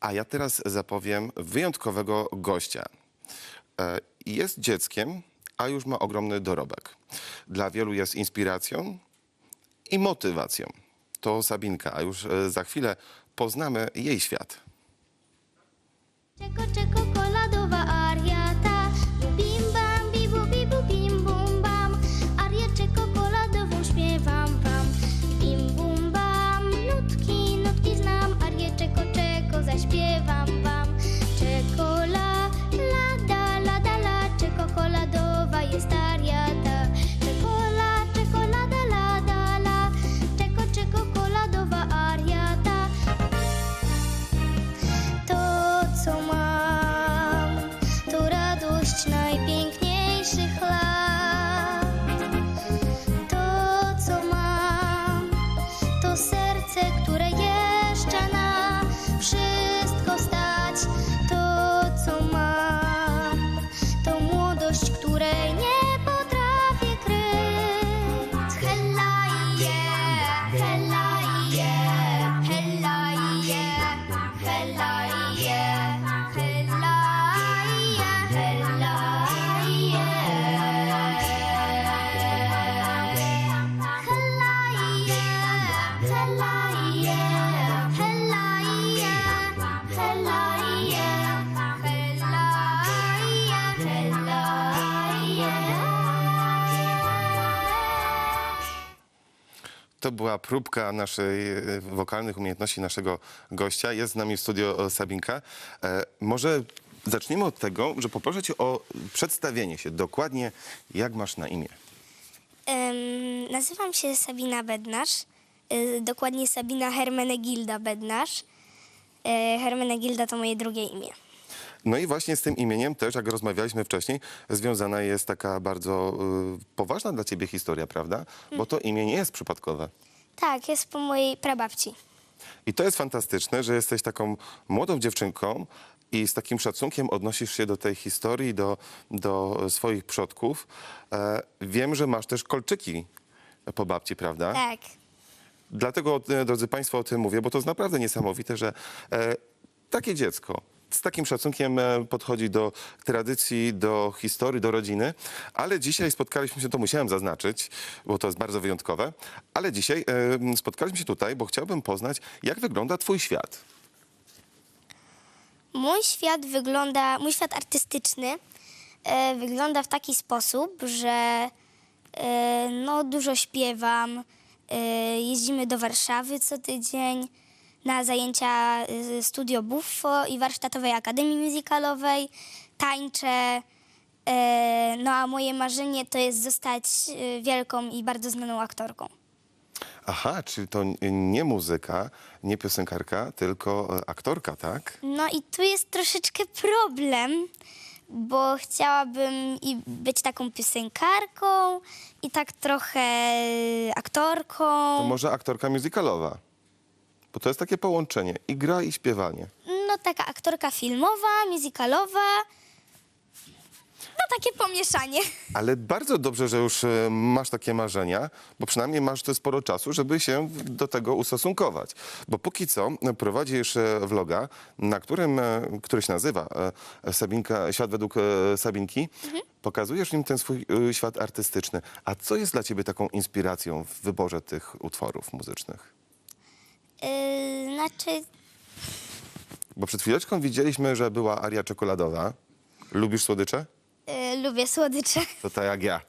A ja teraz zapowiem wyjątkowego gościa. E, Jest dzieckiem, a już ma ogromny dorobek. Dla wielu jest inspiracją i motywacją. To Sabinka, a już e, za chwilę poznamy jej świat. Czeko, czekokoladowa była próbka naszej e, wokalnych umiejętności naszego gościa. Jest z nami w studio e, Sabinka. E, może zacznijmy od tego, że poproszę cię o przedstawienie się. Dokładnie jak masz na imię. Em, nazywam się Sabina Bednarz, y, dokładnie Sabina Hermenegilda Bednarz. Hermenegilda to moje drugie imię. No i właśnie z tym imieniem też, jak rozmawialiśmy wcześniej, związana jest taka bardzo y, poważna dla ciebie historia, prawda? Bo to imię nie jest przypadkowe. Tak, jest po mojej prababci. I to jest fantastyczne, że jesteś taką młodą dziewczynką i z takim szacunkiem odnosisz się do tej historii, do, do swoich przodków. E, wiem, że masz też kolczyki po babci, prawda? Tak. Dlatego, e, drodzy Państwo, o tym mówię, bo to jest naprawdę niesamowite, że e, takie dziecko z takim szacunkiem e, podchodzi do tradycji, do historii, do rodziny, ale dzisiaj spotkaliśmy się, to musiałem zaznaczyć, bo to jest bardzo wyjątkowe, ale dzisiaj e, spotkaliśmy się tutaj, bo chciałbym poznać, jak wygląda Twój świat. Mój świat wygląda, mój świat artystyczny e, wygląda w taki sposób, że no, dużo śpiewam, jeździmy do Warszawy co tydzień na zajęcia e, Studio Buffo i Warsztatowej Akademii Musicalowej, tańczę. E, no a moje marzenie to jest zostać e, wielką i bardzo znaną aktorką. Aha, czyli to n- nie muzyka, nie piosenkarka, tylko e, aktorka, tak? No i tu jest troszeczkę problem, bo chciałabym i być taką piosenkarką i tak trochę aktorką. To może aktorka musicalowa. Bo to jest takie połączenie i gra, i śpiewanie. No taka aktorka filmowa, musicalowa. No takie pomieszanie. Ale bardzo dobrze, że już e, masz takie marzenia, bo przynajmniej masz tu sporo czasu, żeby się do tego ustosunkować. Bo póki co e, prowadzisz e, vloga, na którym, e, który się nazywa e, Sabinka, Świat według e, Sabinki. Pokazujesz im ten swój e, świat artystyczny. A co jest dla ciebie taką inspiracją w wyborze tych utworów muzycznych? Yy, znaczy, Bo przed chwileczką widzieliśmy, że była aria czekoladowa. Lubisz słodycze? yy, lubię słodycze. To tak jak ja.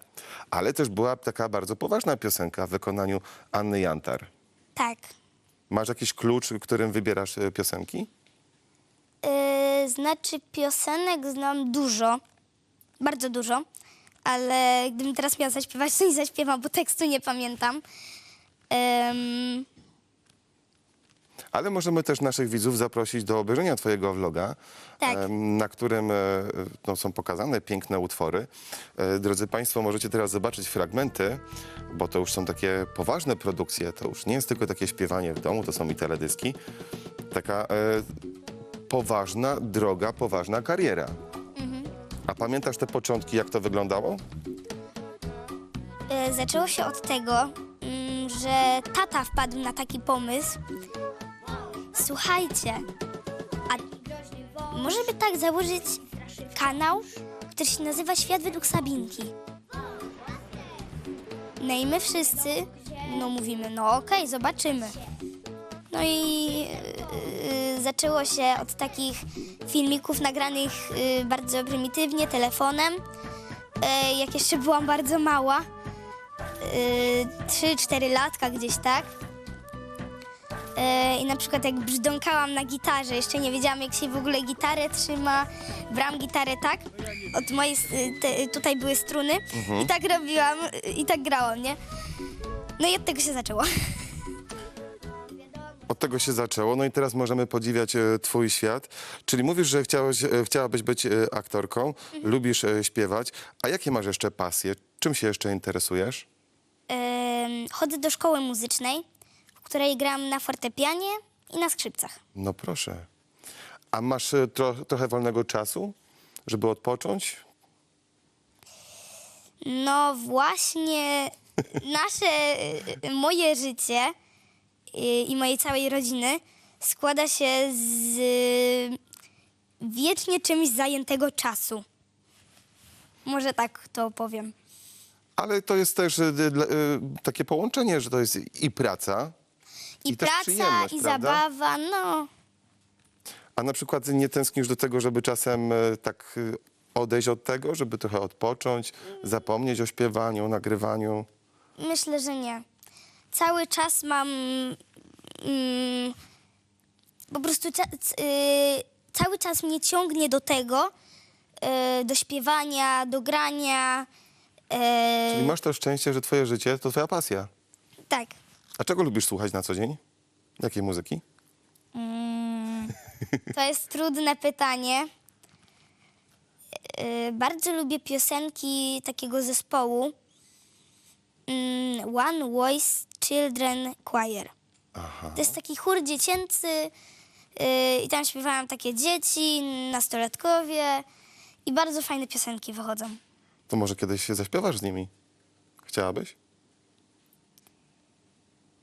Ale też była taka bardzo poważna piosenka w wykonaniu Anny Jantar. Tak. Masz jakiś klucz, którym wybierasz e, piosenki? Yy, znaczy piosenek znam dużo, bardzo dużo, ale gdybym teraz miała zaśpiewać, to nie zaśpiewam, bo tekstu nie pamiętam. Ym, Ale możemy też naszych widzów zaprosić do obejrzenia twojego vloga, Tak. em, na którym e, no, są pokazane piękne utwory. E, Drodzy Państwo, możecie teraz zobaczyć fragmenty, bo to już są takie poważne produkcje, to już nie jest tylko takie śpiewanie w domu, to są i teledyski. Taka e, poważna droga, poważna kariera. A pamiętasz te początki, jak to wyglądało? y, zaczęło się od tego, mm, że tata wpadł na taki pomysł. Słuchajcie, a Może by tak założyć kanał, który się nazywa Świat według Sabinki. No i my wszyscy, no mówimy, no okej, zobaczymy. No i yy, zaczęło się od takich filmików nagranych yy, bardzo prymitywnie, telefonem. Yy, jak jeszcze byłam bardzo mała, yy, 3-4 latka gdzieś tak. Yy, I na przykład jak brzdąkałam na gitarze, jeszcze nie wiedziałam jak się w ogóle gitarę trzyma, brałam gitarę tak, od mojej, y, te, tutaj były struny i tak robiłam, y, i tak grałam, nie? No i od tego się zaczęło. Od tego się zaczęło, no i teraz możemy podziwiać e, twój świat. Czyli mówisz, że chciałeś, e, chciałabyś być e, aktorką, lubisz e, śpiewać. A jakie masz jeszcze pasje? Czym się jeszcze interesujesz? Chodzę do szkoły muzycznej, której gram na fortepianie i na skrzypcach. No proszę. A masz e, tro, trochę wolnego czasu, żeby odpocząć? No właśnie nasze, y, moje życie y, i mojej całej rodziny składa się z y, wiecznie czymś zajętego czasu. Może tak to opowiem. Ale to jest też e, dla- e, takie połączenie, że to jest i praca, I, I praca, i prawda? zabawa, no. a na przykład nie tęsknisz do tego, żeby czasem e, tak e, odejść od tego, żeby trochę odpocząć, zapomnieć o śpiewaniu, nagrywaniu. Myślę, że nie. Cały czas mam. Mm, po prostu ca, y, cały czas mnie ciągnie do tego, y, do śpiewania, do grania. y, Czyli masz to szczęście, że twoje życie to twoja pasja. Tak. A czego lubisz słuchać na co dzień? Jakiej muzyki? To jest trudne pytanie. Y, Bardzo lubię piosenki takiego zespołu mm, One Voice Children Choir. Aha. To jest taki chór dziecięcy yy, i tam śpiewają takie dzieci, nastolatkowie i bardzo fajne piosenki wychodzą. To może kiedyś się zaśpiewasz z nimi? Chciałabyś?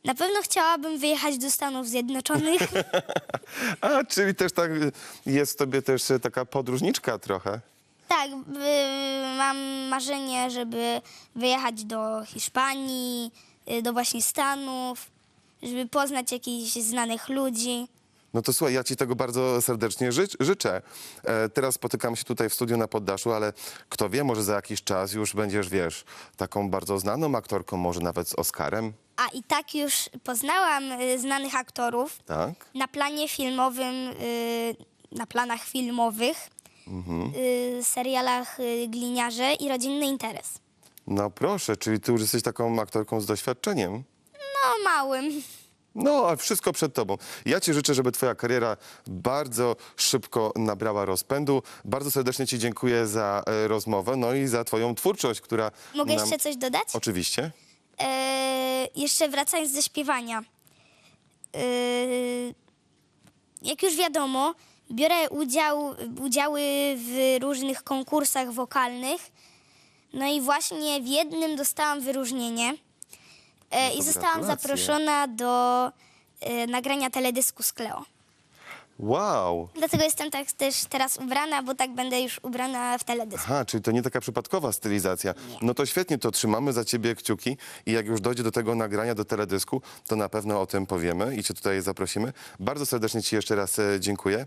Na pewno chciałabym wyjechać do Stanów Zjednoczonych. A, czyli też tak jest tobie też taka podróżniczka trochę. tak, y, mam marzenie, żeby wyjechać do Hiszpanii, y, do właśnie Stanów, żeby poznać jakichś znanych ludzi. No to słuchaj, ja ci tego bardzo serdecznie ży życzę. E, teraz spotykamy się tutaj w studiu na poddaszu, ale kto wie, może za jakiś czas już będziesz, wiesz, taką bardzo znaną aktorką, może nawet z Oscarem, A i tak już poznałam y, znanych aktorów. tak? na planie filmowym, y, na planach filmowych, y, serialach y, Gliniarze i Rodzinny Interes. No proszę, czyli ty już jesteś taką aktorką z doświadczeniem. No, małym. No, a wszystko przed tobą. Ja ci życzę, żeby twoja kariera bardzo szybko nabrała rozpędu. Bardzo serdecznie ci dziękuję za e, rozmowę, no i za twoją twórczość, która Mogę nam... jeszcze coś dodać? Oczywiście. E, jeszcze wracając do śpiewania. E, jak już wiadomo, biorę udział, udziały w różnych konkursach wokalnych. No i właśnie w jednym dostałam wyróżnienie. E, I zostałam gratulacje. zaproszona do e, nagrania teledysku z Kleo. Wow! Dlatego jestem tak też teraz ubrana, bo tak będę już ubrana w teledysku. Aha, czyli to nie taka przypadkowa stylizacja. No to świetnie, to trzymamy za ciebie kciuki i jak już dojdzie do tego nagrania, do teledysku, to na pewno o tym powiemy i cię tutaj zaprosimy. Bardzo serdecznie ci jeszcze raz e, dziękuję.